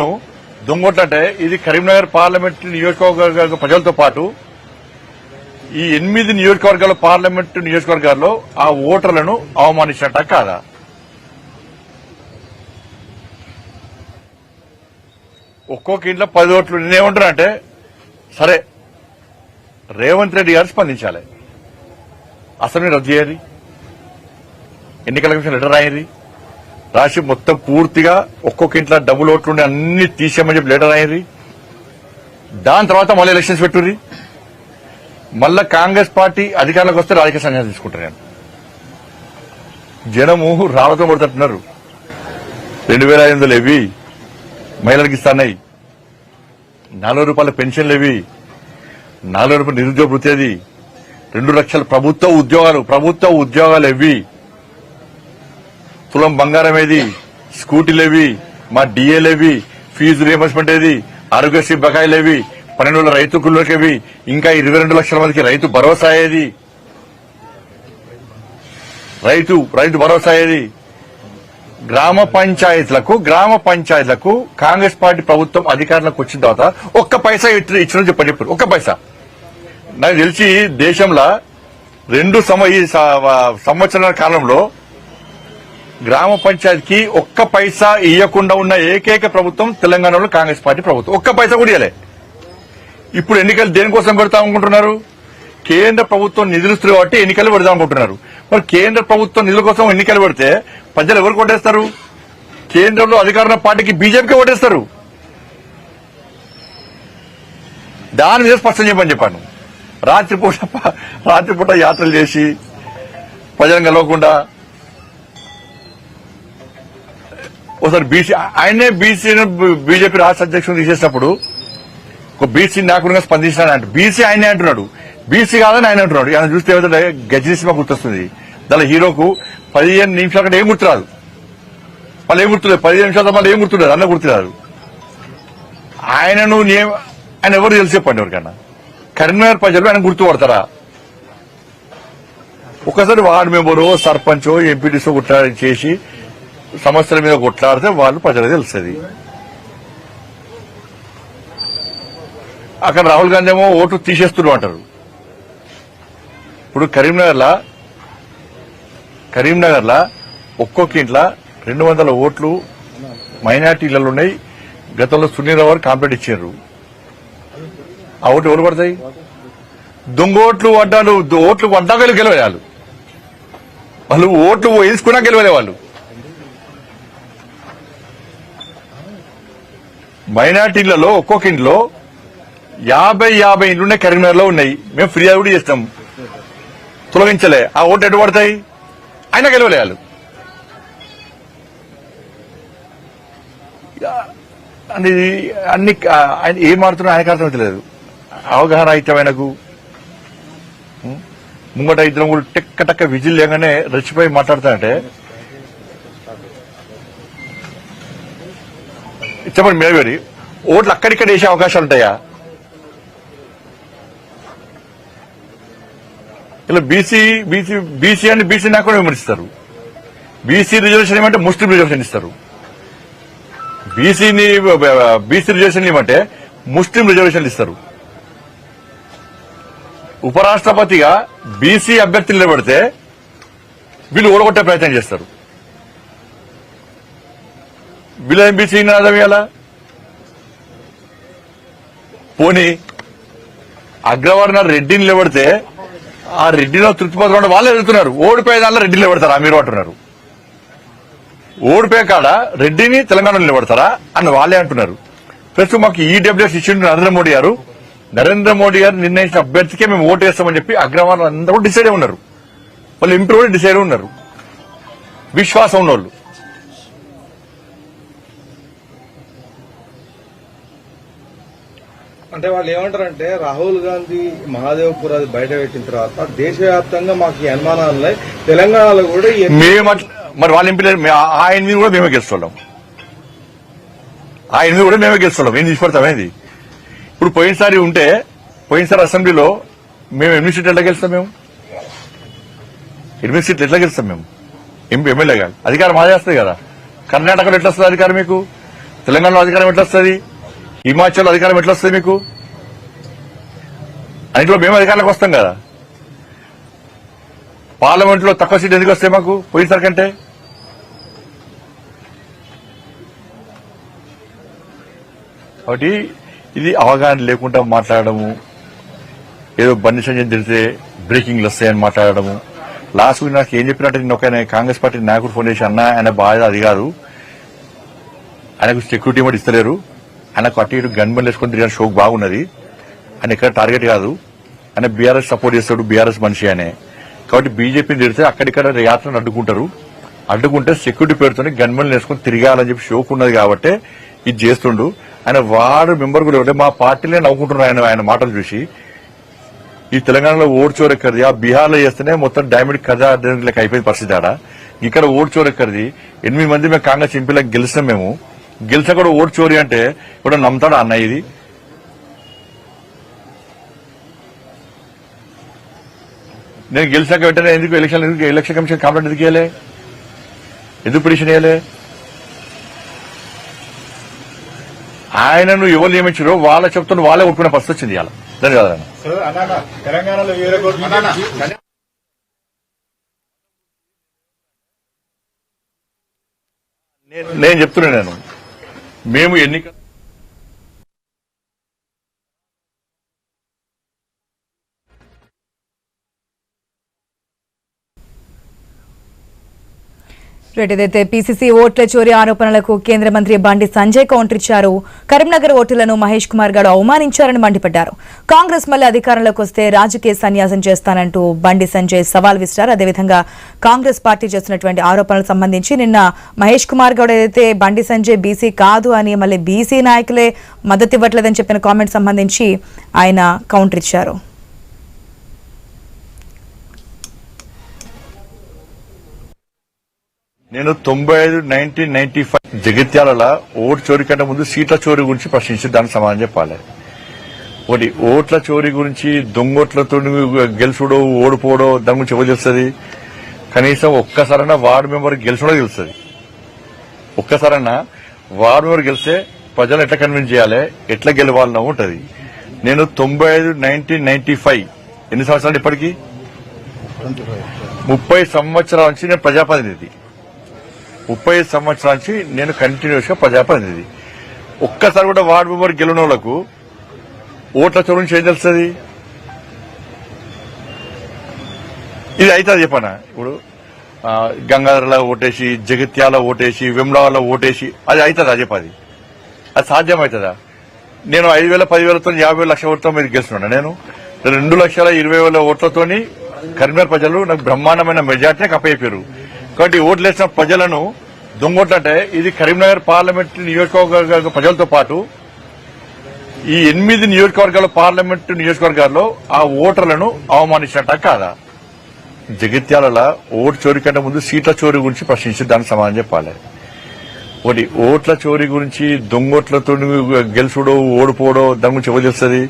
ఓట్లను దొంగొట్లంటే ఇది కరీంనగర్ పార్లమెంట్ నియోజకవర్గ ప్రజలతో పాటు ఈ ఎనిమిది నియోజకవర్గాల పార్లమెంట్ నియోజకవర్గాల్లో ఆ ఓటర్లను అవమానించినట్ట కాదా? ఒక్కొక్క ఇంట్లో పది ఓట్లు నేనేమంటున్నానంటే సరే రేవంత్ రెడ్డి గారు స్పందించాలి. అసెంబ్లీ రద్దు చేయాలి. ఎన్నికల కమిషన్ లెటర్ రాయండి రాసి మొత్తం పూర్తిగా ఒక్కొక్క ఇంట్లో డబుల్ ఓట్లు ఉండి అన్ని తీసేయమని చెప్పి లెటర్ అయ్యింది దాని తర్వాత మళ్ళీ ఎలక్షన్స్ పెట్టుర్రి. మళ్ళా కాంగ్రెస్ పార్టీ అధికారంలోకి వస్తే రాజకీయ సన్యాసం తీసుకుంటారు నేను జనము రాళ్ళతో పడుతుంటున్నారు రెండు వేల ఐదు వందలు ఇవి మహిళలకు ఇస్తున్నాయి. నాలుగు రూపాయల పెన్షన్లు ఇవి నాలుగు రూపాయల నిరుద్యోగ వృత్తి అది. రెండు లక్షల ప్రభుత్వ ఉద్యోగాలు ప్రభుత్వ ఉద్యోగాలు ఇవి తులం బంగారం ఏది? స్కూటీలు ఏవి? మా డిఏలేవి ఫీజు రియంబర్స్మెంట్ ఏది? ఆరోగ్యశ్రీ బకాయిలేవి పన్నెండు వేల రైతు కుళ్ళకేవి ఇంకా ఇరవై రెండు లక్షల మందికి రైతు భరోసా ఏది? రైతు రైతు భరోసా ఏది? గ్రామ పంచాయతీలకు గ్రామ పంచాయతీలకు కాంగ్రెస్ పార్టీ ప్రభుత్వం అధికారంలోకి వచ్చిన తర్వాత ఒక్క పైసా ఇచ్చిన ఇచ్చిన చెప్పండి ఇప్పుడు ఒక్క పైసా. నాకు తెలిసి దేశంలో రెండు సమ ఈ సంవత్సరాల కాలంలో గ్రామ పంచాయతీకి ఒక్క పైసా ఇవ్వకుండా ఉన్న ఏకైక ప్రభుత్వం తెలంగాణలో కాంగ్రెస్ పార్టీ ప్రభుత్వం. ఒక్క పైసా కూడా ఇవ్వలే ఇప్పుడు ఎన్నికలు దేనికోసం పెడతాం అనుకుంటున్నారు? కేంద్ర ప్రభుత్వం నిధులు ఇస్తుంది కాబట్టి ఎన్నికలు పెడదాం అనుకుంటున్నారు. మరి కేంద్ర ప్రభుత్వం నిధుల కోసం ఎన్నికలు పెడితే ప్రజలు ఎవరు కొట్టేస్తారు? కేంద్రంలో అధికారంలో పార్టీకి బీజేపీకి ఓటేస్తారు దాని మీద స్పష్టం చెప్పని చెప్పాను. రాత్రిపూట రాత్రిపూట యాత్రలు చేసి ప్రజలను కలవకుండా ఒకసారి బీసీ ఆయనే బీసీ బీజేపీ రాష్ట్ర అధ్యక్షుడు తీసేసినప్పుడు బీసీ నాకుండా స్పందించాను అంటే బీసీ ఆయనే అంటున్నాడు. బీసీ కాదని ఆయన అంటున్నాడు. ఆయన చూస్తే ఏదో గజనీ సినిమా గుర్తొస్తుంది. దాని హీరోకు పదిహేను నిమిషాల కంటే ఏం గుర్తురాదు. మళ్ళీ ఏం గుర్తులేదు? పదిహేను నిమిషాల మళ్ళీ ఏం గుర్తులేదు? అన్న గుర్తురాదు. ఆయనను ఆయన ఎవరు తెలిసి చెప్పండి ఎవరికన్నా కరీంనగర్ ప్రజలు ఆయన గుర్తుపడతారా? ఒకసారి వార్డు మెంబరో సర్పంచో ఎంపీటీసో కొట్లాడి చేసి సమస్యల మీద కొట్లాడితే వాళ్ళు ప్రజలకు తెలుస్తుంది. అక్కడ రాహుల్ గాంధీ ఏమో ఓటు తీసేస్తున్నాం అంటారు. ఇప్పుడు కరీంనగర్లా కరీంనగర్లా ఒక్కొక్క ఇంట్లో రెండు వందల ఓట్లు మైనార్టీలలో ఉన్నాయి. గతంలో సునీల్ వారు కాంప్లైంట్ ఇచ్చారు. ఆ ఓట్లు ఎవరు పడతాయి? దొంగ ఓట్లు పడ్డాను. ఓట్లు పడ్డాక వాళ్ళు వాళ్ళు. ఓట్లు వేసుకున్నా గెలవలే వాళ్ళు. మైనార్టీలలో ఒక్కొక్క ఇంట్లో యాభై యాభై ఇండ్లునే కరీంనగర్లో ఉన్నాయి. మేము ఫిర్యాదు కూడా చేస్తాం. తొలగించలే. ఆ ఓట్లు ఎటు పడతాయి? అయినా గెలవలేదు వాళ్ళు. అన్ని ఆయన ఏం మారుతున్నా ఆయనకు అర్థమవుతలేదు అవగాహన అయితే ఆయనకు ముంగట ఇద్దరం కూడా టెక్క టక్క విజిల్ లేగానే రెచ్చిపోయి మాట్లాడతానంటే చెప్పండి మేవేరి ఓట్లు అక్కడిక్కడ వేసే అవకాశాలు ఉంటాయా? ఇలా బీసీ బీసీ బీసీ అని బీసీ నాకుండా విమర్శిస్తారు. బీసీ రిజర్వేషన్ ఏమంటే ముస్లిం రిజర్వేషన్ ఇస్తారు. బీసీని బీసీ రిజర్వేషన్ ఏమంటే ముస్లిం రిజర్వేషన్ ఇస్తారు. ఉపరాష్ట్రపతిగా బీసీ అభ్యర్థులు నిలబడితే వీళ్ళు ఓడగొట్టే ప్రయత్నం చేస్తారు. వీళ్ళు ఏం ఎలా? పోనీ అగ్రవర్ణ రెడ్డిని నిలబడితే ఆ రెడ్డిలో తృప్తిపత్రం వాళ్ళే వెళ్తున్నారు. ఓడిపోయే దానిలో రెడ్డిని నిలబడతారా? మీరు అంటున్నారు. ఓడిపోయే కాడ రెడ్డిని తెలంగాణలో నిలబడతారా? అని వాళ్ళే అంటున్నారు. ప్రస్తుతం మాకు ఈడబ్ల్యూఎస్ ఇచ్చిండు నరేంద్ర మోడీ గారు. నరేంద్ర మోడీ గారు నిర్ణయించిన అభ్యర్థికే మేము ఓటు వేస్తామని చెప్పి అగ్రవాళ్ళు అందరూ డిసైడ్ అయి ఉన్నారు. వాళ్ళు ఎంపీ కూడా డిసైడ్ ఉన్నారు. విశ్వాసం ఉన్నోళ్ళు. అంటే వాళ్ళు ఏమంటారంటే రాహుల్ గాంధీ మహాదేవ్పూర్ అది బయట పెట్టిన తర్వాత దేశవ్యాప్తంగా మాకు ఈ అనుమానాలు ఉన్నాయి. తెలంగాణలో కూడా మేము మరి వాళ్ళ ఎంపీ ఆయన మీద కూడా మేమే గెలుస్తున్నాం ఆయన మీద కూడా మేమే గెలుస్తున్నాం ఏం తీసుకొడతామేది ఇప్పుడు పోయినసారి ఉంటే పోయినసారి అసెంబ్లీలో మేము ఎనిమిది సీట్లు ఎట్లా గెలుస్తాం మేము? ఎనిమిది సీట్లు ఎట్లా గెలుస్తాం మేము? ఎంపీ ఎమ్మెల్యే కాదు అధికారం మాదే వస్తుంది కదా. కర్ణాటకలో ఎట్లా వస్తుంది అధికారం మీకు? తెలంగాణలో అధికారం ఎట్లా వస్తుంది? హిమాచల్ అధికారం ఎట్లా వస్తుంది మీకు? అన్నింటిలో మేము అధికారంలోకి వస్తాం కదా. పార్లమెంట్లో తక్కువ సీట్లు ఎందుకు వస్తాయి మాకు పోయినసారి కంటే? కాబట్టి ఇది అవగాహన లేకుండా మాట్లాడము ఏదో బండి సంజయ్ తెలిస్తే బ్రేకింగ్లు వస్తాయని మాట్లాడము లాస్ట్ నాకు ఏం చెప్పినట్టు నేను ఒక కాంగ్రెస్ పార్టీ నాయకుడు ఫోన్ చేసి అన్న ఆయన బాధ అది కాదు. ఆయనకు సెక్యూరిటీ కూడా ఇస్తలేరు. ఆయనకు అటు ఇటు గన్ బండ్ తిరిగిన షోక్ బాగున్నది. ఆయన ఎక్కడ టార్గెట్ కాదు. ఆయన బీఆర్ఎస్ సపోర్ట్ చేస్తాడు బీఆర్ఎస్ మనిషి అనే కాబట్టి బీజేపీని తిడితే అక్కడిక్కడ యాత్రను అడ్డుకుంటారు. అడ్డుకుంటే సెక్యూరిటీ పేరుతోనే గన్మెన్లు నేర్చుకుని తిరగాలని చెప్పి షోక్ ఉన్నది కాబట్టి ఇది చేస్తుండు. ఆయన వార్డు మెంబర్ కూడా మా పార్టీలే నవ్వుకుంటున్నారు ఆయన ఆయన మాటలు చూసి. ఈ తెలంగాణలో ఓటు చోరెక్కడిది ఆ బీహార్లో చేస్తేనే మొత్తం డైమండ్ కథ లెక్క అయిపోయింది పరిస్థితి ఆడ. ఇక్కడ ఓటు ఎనిమిది మంది మేము కాంగ్రెస్ ఎంపీలకు గెలిచినాం మేము. గెలిచా కూడా ఓటు చోరీ అంటే ఇప్పుడు నమ్ముతాడా అన్న ఇది? నేను గెలిచాక వెంటనే ఎందుకు ఎలక్షన్ ఎందుకు ఎలక్షన్ కమిషన్ కంప్లైంట్ ఎందుకు ఇవ్వలే ఎందుకు పిటిషన్ ఇవ్వలే ఆయనను ఎవరు నియమించారో వాళ్ళ చెప్తున్న వాళ్ళే ఒప్పుకునే పరిస్థితి వచ్చింది ఇవాళ. ధన్యవాదాలు తెలంగాణలో నేను- నేను చెప్తున్నా నేను. మేము ఎన్నిక రైట్ ఏదైతే పీసీసీ ఓట్ల చోరీ ఆరోపణలకు కేంద్ర మంత్రి బండి సంజయ్ కౌంటర్ ఇచ్చారు. కరీంనగర్ ఓటులను మహేష్ కుమార్ గారు అవమానించారని మండిపడ్డారు. కాంగ్రెస్ మళ్ళీ అధికారంలోకి వస్తే రాజకీయ సన్యాసం చేస్తానంటూ బండి సంజయ్ సవాల్ విసిరారు. అదేవిధంగా కాంగ్రెస్ పార్టీ చేస్తున్నటువంటి ఆరోపణలకు సంబంధించి నిన్న మహేష్ కుమార్ గౌడ్ ఏదైతే బండి సంజయ్ బీసీ కాదు అని మళ్ళీ బీసీ నాయకులే మద్దతు ఇవ్వట్లేదని చెప్పిన కామెంట్ సంబంధించి ఆయన కౌంటర్ ఇచ్చారు. నేను తొంభై ఐదు nineteen ninety five Jagtial vote చోరీ కంటే ముందు సీట్ల చోరీ గురించి ప్రశ్నించి దానికి సమాధానం చెప్పాలి. ఒకటి ఓట్ల చోరీ గురించి దొంగోట్లతో గెలుచుడో ఓడిపోవడో దాని గురించి ఎవరు తెలుస్తుంది? కనీసం ఒక్కసారైనా వార్డు మెంబర్ గెలుచుడో తెలుస్తుంది. ఒక్కసారైనా వార్డు మెంబర్ గెలిస్తే ప్రజలు ఎట్లా కన్విన్స్ చేయాలి? ఎట్లా గెలవాలనో ఉంటుంది. నేను తొంభై ఐదు నైన్టీన్ నైన్టీ ఫైవ్ ఎన్ని సంవత్సరాలు ఇప్పటికీ? ముప్పై సంవత్సరాల నుంచి నేను ప్రజాప్రతినిధి. ముప్పై ఐదు సంవత్సరాల నుంచి నేను కంటిన్యూస్గా ప్రజాప్రతినిధి. ఒక్కసారి కూడా వార్డు మెంబర్ గెలిచిన వాళ్ళకు ఓట్ల చోటు నుంచి ఏం తెలుస్తుంది? ఇది అవుతుంది చెప్పనా? ఇప్పుడు గంగాధరలో ఓటేసి జగిత్యాల ఓటేసి విమ్లాలో ఓటేసి అది అవుతుందా చెప్పది? అది సాధ్యమవుతుందా నేను ఐదు వేల పదివేలతో యాభై లక్షల ఓట్లతో మీరు గెలుస్తున్నాను? నేను రెండు లక్షల ఇరవై వేల ఓట్లతోని కరీంనగర్ ప్రజలు నాకు బ్రహ్మాండమైన మెజార్టీని కప్పయిపోయారు కాబట్టి ఓట్లు వేసిన ప్రజలను దొంగోట్లు ఇది కరీంనగర్ పార్లమెంట్ నియోజకవర్గ ప్రజలతో పాటు ఈ ఎనిమిది నియోజకవర్గాల పార్లమెంటు నియోజకవర్గాల్లో ఆ ఓటర్లను అవమానించినట్ట కాదా? జగిత్యాల ఓటు చోరీ కంటే ముందు సీట్ల చోరీ గురించి ప్రశ్నించి దానికి సమాధానం చెప్పాలి. ఒకటి ఓట్ల చోరీ గురించి దొంగోట్లతో గెలుచుడో ఓడిపోవడో దాని గురించి ఎవరు తెలుస్తుంది?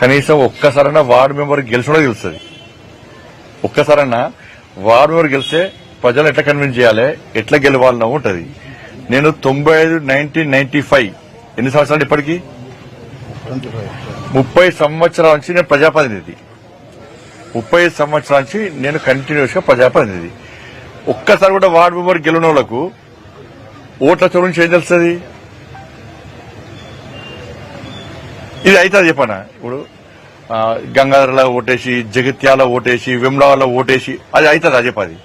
కనీసం ఒక్కసారైనా వార్డు మెంబర్ గెలుచుడో తెలుస్తుంది. ఒక్కసారైనా వార్డు మెంబర్ గెలిస్తే ప్రజలు ఎట్లా కన్విన్స్ చేయాలి? ఎట్లా గెలవాలనో ఉంటుంది. నేను తొంభై ఐదు నైన్టీన్ నైన్టీ ఫైవ్ ఎన్ని సంవత్సరాలు ఇప్పటికీ? ముప్పై సంవత్సరాల నుంచి నేను ప్రజాప్రతినిధి. ముప్పై సంవత్సరాల నుంచి నేను కంటిన్యూస్గా ప్రజాప్రతినిధి. ఒక్కసారి కూడా వార్డు మెంబర్ గెలిన వాళ్ళకు ఓట్ల చోటు నుంచి ఏం తెలుస్తుంది? ఇది అవుతుంది చెప్పనా? ఇప్పుడు గంగాధరలో ఓటేసి జగిత్యాల ఓటేసి విమ్లాలో ఓటేసి అది అవుతుంది అది చెప్పది?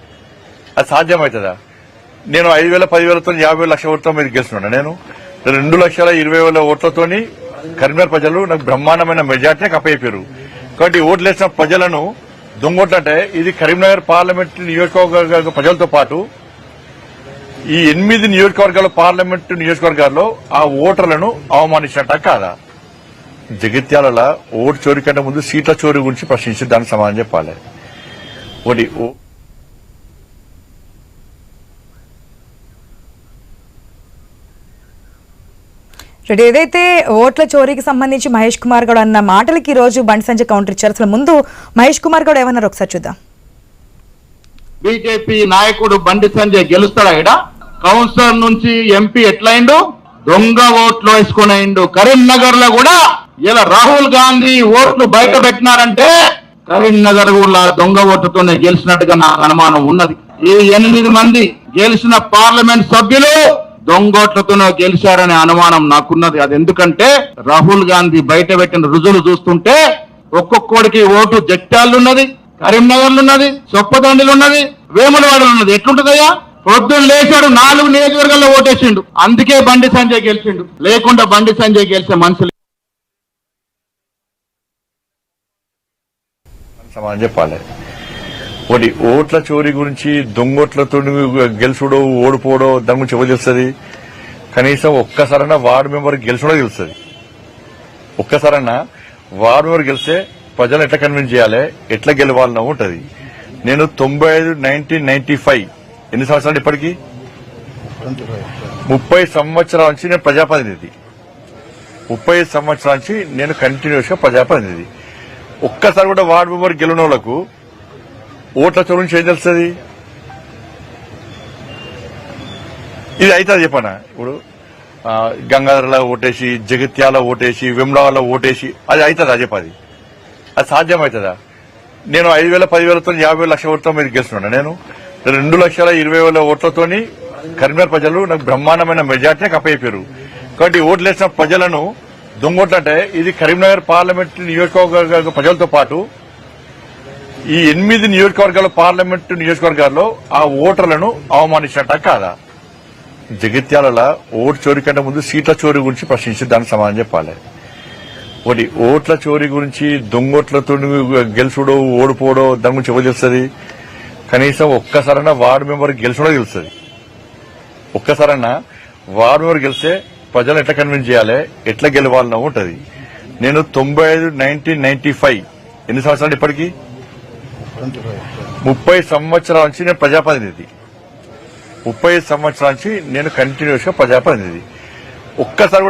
అది సాధ్యమవుతుందా? నేను ఐదు వేల పదివేలతో యాభై లక్షల ఓట్లతో మీరు గెలుస్తున్నాను నేను రెండు లక్షల ఇరవై వేల ఓట్లతోని కరీంనగర్ ప్రజలు నాకు బ్రహ్మాండమైన మెజార్టీని కప్పయిపోయారు కాబట్టి ఓట్లు వేసిన ప్రజలను దొంగొట్లంటే ఇది కరీంనగర్ పార్లమెంట్ నియోజకవర్గ ప్రజలతో పాటు ఈ ఎనిమిది నియోజకవర్గాల పార్లమెంట్ నియోజకవర్గాల్లో ఆ ఓటర్లను అవమానించినట్ట కాదా? జగిత్యాల ఓటు చోరీ కంటే ముందు సీట్ల చోరీ గురించి ప్రశ్నించి దానికి సమాధానం చెప్పాలి. ఒకటి ఓ- ఏదైతే ఓట్ల చోరీకి సంబంధించి మహేష్ కుమార్ గౌడ్ అన్న మాటలకి ఈ రోజు బండి సంజయ్ కౌంటర్ ఇచ్చారు. అసలు ముందు మహేష్ కుమార్ గౌడ్ ఏమన్నారు? ఒకసారి చూద్దాం. బీజేపీ నాయకుడు బండి సంజయ్ గెలుస్తాడా? ఇక్కడ కౌన్సిలర్ నుంచి ఎంపీ ఎట్లయిండు? దొంగ ఓట్లు వేసుకునేండు కరీంనగర్లో కూడా. ఇలా రాహుల్ గాంధీ ఓట్లు బయట పెట్టినారంటే కరీంనగర్ కూడా దొంగ ఓట్లతోనే గెలిచినట్టుగా నాకు అనుమానం ఉన్నది. ఈ ఎనిమిది మంది గెలిచిన పార్లమెంట్ సభ్యులు దొంగోట్లతోనే గెలిచారనే అనుమానం నాకున్నది. అది ఎందుకంటే రాహుల్ గాంధీ బయట పెట్టిన రుజువులు చూస్తుంటే ఒక్కొక్కడికి ఓటు జట్టాళ్ళున్నది కరీంనగర్లు ఉన్నది చొప్పదండిలు ఉన్నది వేములవాడలు ఉన్నది ఎట్లుంటదయ్యా? పొద్దున్న లేచాడు నాలుగు నియోజకవర్గాల్లో ఓటేసిండు. అందుకే బండి సంజయ్ గెలిచిండు. లేకుండా బండి సంజయ్ గెలిచే మనుషులు చెప్పాలి. ఒకటి ఓట్ల చోరీ గురించి దొంగోట్లతో గెలుచుడో ఓడిపోవడో దాని గురించి ఎవరు తెలుస్తుంది? కనీసం ఒక్కసారైనా వార్డు మెంబర్ గెలిచడో తెలుస్తుంది. ఒక్కసారైనా వార్డు మెంబర్ గెలిస్తే ప్రజలు ఎట్లా కన్విన్స్ చేయాలి? ఎట్లా గెలవాలనో ఉంటుంది. నేను తొంభై ఐదు నైన్టీన్ నైన్టీ ఫైవ్ ఎన్ని సంవత్సరాలు ఇప్పటికి? ముప్పై సంవత్సరాల నుంచి నేను ప్రజాప్రతినిధి. ముప్పై సంవత్సరాల నుంచి నేను కంటిన్యూస్గా ప్రజాప్రతినిధి. ఒక్కసారి కూడా వార్డు మెంబర్ గెలిచిన ఓట్ల చోరు నుంచి ఏం తెలుస్తుంది? ఇది అవుతుంది చెప్పనా? ఇప్పుడు గంగాధరలో ఓటేసి జగిత్యాల ఓటేసి విమ్లాలో ఓటేసి అది అవుతుందా చెప్పది? అది సాధ్యమవుతుందా? నేను ఐదు వేల పదివేలతో యాభై వేల లక్షల ఓట్లతో మీరు గెలుస్తున్నాను. నేను రెండు లక్షల ఇరవై వేల ఓట్లతోని కరీంనగర్ ప్రజలు నాకు బ్రహ్మాండమైన మెజార్టీ కప్పయిపోయారు కాబట్టి ఓట్లు వేసిన ప్రజలను దొంగోట్లు ఇది కరీంనగర్ పార్లమెంట్ నియోజకవర్గ ప్రజలతో పాటు ఈ ఎనిమిది నియోజకవర్గాల పార్లమెంట్ నియోజకవర్గాల్లో ఆ ఓటర్లను అవమానించినట్ట కాదా? జగిత్యాలలో ఓటు చోరీ కంటే ముందు సీట్ల చోరీ గురించి ప్రశ్నించి దానికి సమాధానం చెప్పాలి. ఒకటి ఓట్ల చోరీ గురించి దొంగోట్లతో గెలుచుడో ఓడిపోవడో దాని గురించి ఎవరు తెలుస్తుంది? కనీసం ఒక్కసారైనా వార్డు మెంబర్ గెలిచడో తెలుస్తుంది. ఒక్కసారైనా వార్డు మెంబర్ గెలిస్తే ప్రజలు ఎట్లా కన్విన్స్ చేయాలి? ఎట్లా గెలవాలన్నా ఉంటుంది. నేను తొంభై ఐదు నైన్టీన్ నైన్టీ ఫైవ్ ఎన్ని సంవత్సరాలు ఇప్పటికీ? ముప్పై సంవత్సరాల నుంచి నేను ప్రజాప్రతినిధి. ముప్పై సంవత్సరాల నుంచి నేను కంటిన్యూస్గా ప్రజాప్రతినిధి. ఒక్కసారి కూడా